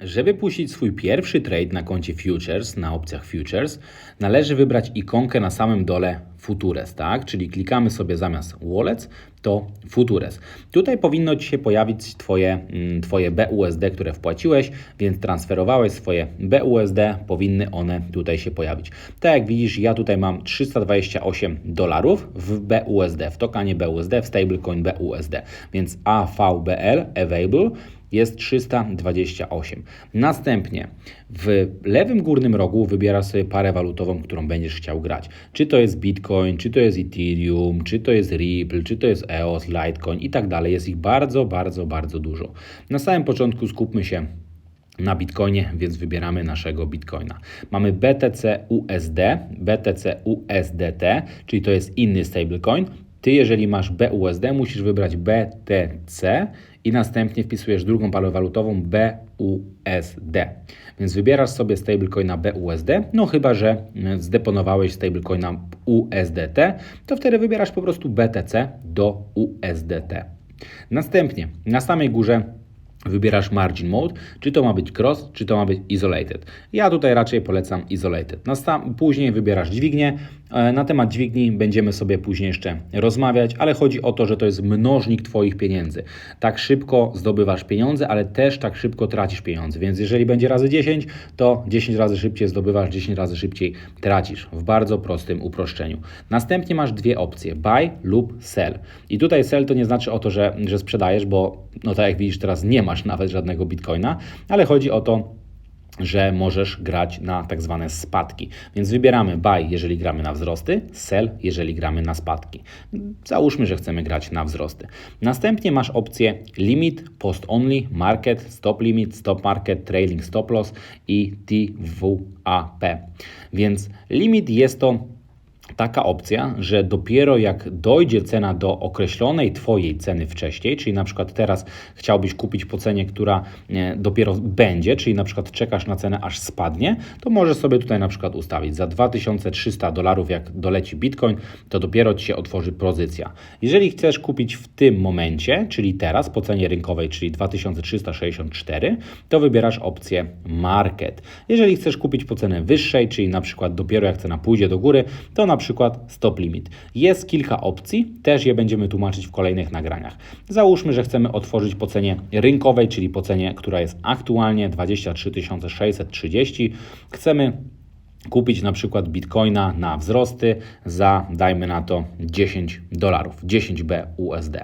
Żeby puścić swój pierwszy trade na koncie Futures, na opcjach Futures, należy wybrać ikonkę na samym dole Futures, tak? Czyli klikamy sobie zamiast Wallets, to Futures. Tutaj powinno Ci się pojawić Twoje, mm, twoje BUSD, które wpłaciłeś, więc transferowałeś swoje BUSD, powinny one tutaj się pojawić. Tak jak widzisz, ja tutaj mam 328 dolarów w BUSD, w tokanie BUSD, w stablecoin BUSD, więc AVBL, available, jest 328. Następnie w lewym górnym rogu wybierasz sobie parę walutową, którą będziesz chciał grać. Czy to jest Bitcoin, czy to jest Ethereum, czy to jest Ripple, czy to jest EOS, Litecoin i tak dalej. Jest ich bardzo, bardzo, bardzo dużo. Na samym początku skupmy się na Bitcoinie, więc wybieramy naszego Bitcoina. Mamy BTC USD, BTC USDT, czyli to jest inny stablecoin. Ty, jeżeli masz BUSD, musisz wybrać BTC i następnie wpisujesz drugą parę walutową BUSD. Więc wybierasz sobie stablecoina BUSD, no chyba, że mm, zdeponowałeś stablecoina USDT, to wtedy wybierasz po prostu BTC do USDT. Następnie na samej górze wybierasz margin mode, czy to ma być cross, czy to ma być isolated. Ja tutaj raczej polecam isolated. Później wybierasz dźwignię. E, na temat dźwigni będziemy sobie później jeszcze rozmawiać, ale chodzi o to, że to jest mnożnik Twoich pieniędzy. Tak szybko zdobywasz pieniądze, ale też tak szybko tracisz pieniądze. Więc jeżeli będzie razy 10, to 10 razy szybciej zdobywasz, 10 razy szybciej tracisz. W bardzo prostym uproszczeniu. Następnie masz dwie opcje: buy lub sell. I tutaj sell to nie znaczy o to, że, że sprzedajesz, bo no tak jak widzisz teraz nie ma masz nawet żadnego bitcoina, ale chodzi o to, że możesz grać na tak zwane spadki. Więc wybieramy buy, jeżeli gramy na wzrosty, sell, jeżeli gramy na spadki. Załóżmy, że chcemy grać na wzrosty. Następnie masz opcję limit, post only, market, stop limit, stop market, trailing stop loss i TWAP. Więc limit jest to taka opcja, że dopiero jak dojdzie cena do określonej Twojej ceny wcześniej, czyli na przykład teraz chciałbyś kupić po cenie, która e, dopiero będzie, czyli na przykład czekasz na cenę aż spadnie, to możesz sobie tutaj na przykład ustawić za 2300 dolarów, jak doleci Bitcoin, to dopiero Ci się otworzy pozycja. Jeżeli chcesz kupić w tym momencie, czyli teraz po cenie rynkowej, czyli 2364, to wybierasz opcję Market. Jeżeli chcesz kupić po cenę wyższej, czyli na przykład dopiero jak cena pójdzie do góry, to na przykład stop limit. Jest kilka opcji, też je będziemy tłumaczyć w kolejnych nagraniach. Załóżmy, że chcemy otworzyć po cenie rynkowej, czyli po cenie, która jest aktualnie 23 630. Chcemy kupić na przykład bitcoina na wzrosty za, dajmy na to, 10 dolarów, 10 BUSD.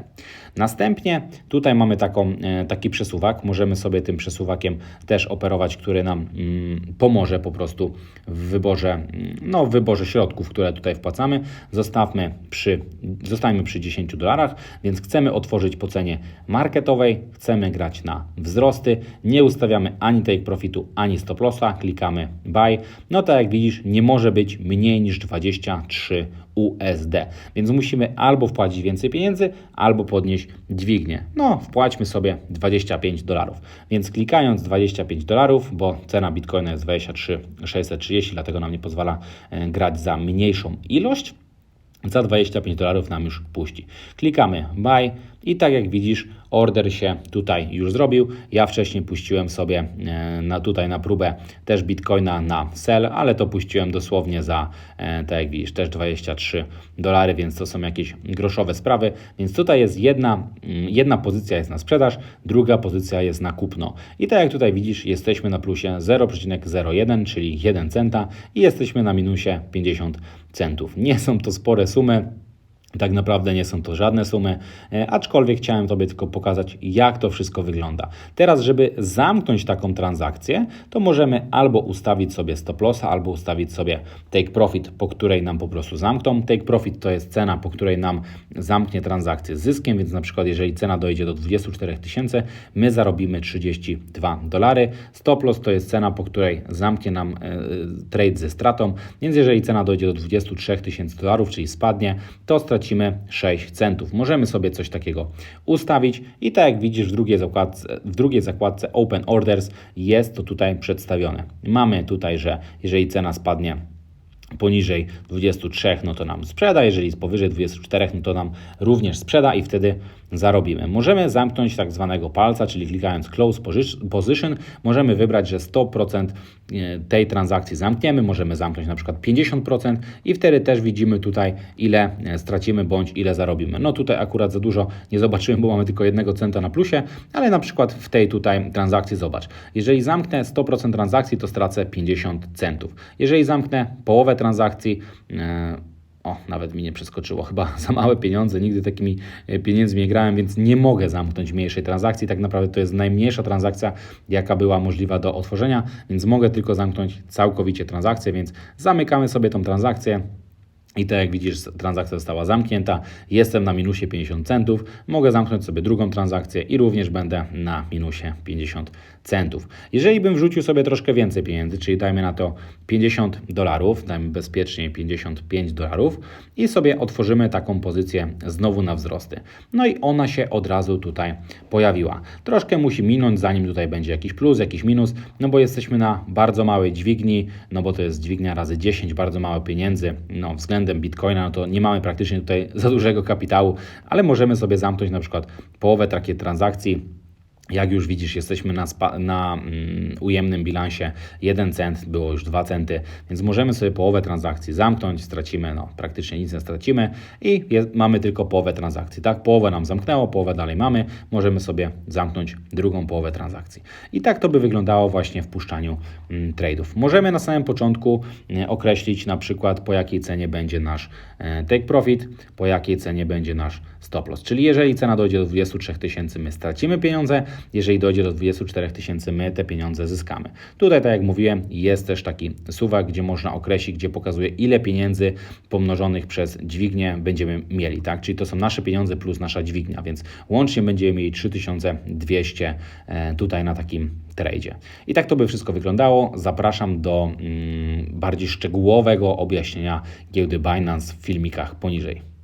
Następnie tutaj mamy taką, e, taki przesuwak, możemy sobie tym przesuwakiem też operować, który nam mm, pomoże po prostu w wyborze, mm, no, w wyborze środków, które tutaj wpłacamy. Zostawmy przy, zostańmy przy 10 dolarach, więc chcemy otworzyć po cenie marketowej, chcemy grać na wzrosty, nie ustawiamy ani take profitu, ani stop lossa, klikamy buy. No tak jak widzisz, nie może być mniej niż 23 USD. Więc musimy albo wpłacić więcej pieniędzy, albo podnieść dźwignię. No, wpłaćmy sobie 25 dolarów. Więc klikając 25 dolarów, bo cena Bitcoina jest 23 630, dlatego nam nie pozwala e, grać za mniejszą ilość, za 25 dolarów nam już puści. Klikamy buy i tak jak widzisz, order się tutaj już zrobił. Ja wcześniej puściłem sobie e, na, tutaj na próbę też Bitcoina na sell, ale to puściłem dosłownie za, e, tak jak widzisz, też 23 dolary, więc to są jakieś groszowe sprawy. Więc tutaj jest jedna, mm, jedna pozycja jest na sprzedaż, druga pozycja jest na kupno. I tak jak tutaj widzisz, jesteśmy na plusie 0,01, czyli 1 centa i jesteśmy na minusie 50 centów. Nie są to spore sumy. Tak naprawdę nie są to żadne sumy, e, aczkolwiek chciałem Tobie tylko pokazać, jak to wszystko wygląda. Teraz, żeby zamknąć taką transakcję, to możemy albo ustawić sobie stop lossa, albo ustawić sobie take profit, po której nam po prostu zamkną. Take profit to jest cena, po której nam zamknie transakcję z zyskiem, więc na przykład jeżeli cena dojdzie do 24 tysięcy, my zarobimy 32 dolary. Stop loss to jest cena, po której zamknie nam e, trade ze stratą, więc jeżeli cena dojdzie do 23 tysięcy dolarów, czyli spadnie, to stracimy tracimy 6 centów. Możemy sobie coś takiego ustawić i tak jak widzisz w drugiej zakładce, w drugiej zakładce Open Orders jest to tutaj przedstawione. Mamy tutaj, że jeżeli cena spadnie poniżej 23, no to nam sprzeda, jeżeli jest powyżej 24, no to nam również sprzeda i wtedy zarobimy. Możemy zamknąć tak zwanego palca, czyli klikając Close Position, możemy wybrać, że 100% tej transakcji zamkniemy, możemy zamknąć na przykład 50% i wtedy też widzimy tutaj, ile stracimy bądź ile zarobimy. No tutaj akurat za dużo nie zobaczyłem, bo mamy tylko jednego centa na plusie, ale na przykład w tej tutaj transakcji zobacz. Jeżeli zamknę 100% transakcji, to stracę 50 centów. Jeżeli zamknę połowę transakcji, e, o, nawet mi nie przeskoczyło, chyba za małe pieniądze, nigdy takimi e, pieniędzmi nie grałem, więc nie mogę zamknąć mniejszej transakcji. Tak naprawdę to jest najmniejsza transakcja, jaka była możliwa do otworzenia, więc mogę tylko zamknąć całkowicie transakcję, więc zamykamy sobie tą transakcję. I tak jak widzisz, transakcja została zamknięta. Jestem na minusie 50 centów. Mogę zamknąć sobie drugą transakcję i również będę na minusie 50 centów. Jeżeli bym wrzucił sobie troszkę więcej pieniędzy, czyli dajmy na to 50 dolarów, dajmy bezpiecznie 55 dolarów i sobie otworzymy taką pozycję znowu na wzrosty. No i ona się od razu tutaj pojawiła. Troszkę musi minąć, zanim tutaj będzie jakiś plus, jakiś minus, no bo jesteśmy na bardzo małej dźwigni, no bo to jest dźwignia razy 10, bardzo mało pieniędzy, no względem Bitcoina, no to nie mamy praktycznie tutaj za dużego kapitału, ale możemy sobie zamknąć na przykład połowę takiej transakcji jak już widzisz, jesteśmy na, na mm, ujemnym bilansie 1 cent, było już 2 centy, więc możemy sobie połowę transakcji zamknąć, stracimy, no praktycznie nic nie stracimy i mamy tylko połowę transakcji, tak? Połowę nam zamknęło, połowę dalej mamy, możemy sobie zamknąć drugą połowę transakcji. I tak to by wyglądało właśnie w puszczaniu mm, trade'ów. Możemy na samym początku y, określić na przykład po jakiej cenie będzie nasz y, take profit, po jakiej cenie będzie nasz stop loss. Czyli jeżeli cena dojdzie do 23 tysięcy, my stracimy pieniądze, jeżeli dojdzie do 24 tysięcy, my te pieniądze zyskamy. Tutaj, tak jak mówiłem, jest też taki suwak, gdzie można określić, gdzie pokazuje, ile pieniędzy pomnożonych przez dźwignię będziemy mieli. Tak? Czyli to są nasze pieniądze plus nasza dźwignia, więc łącznie będziemy mieli 3200 e, tutaj na takim tradzie. I tak to by wszystko wyglądało. Zapraszam do mm, bardziej szczegółowego objaśnienia giełdy Binance w filmikach poniżej.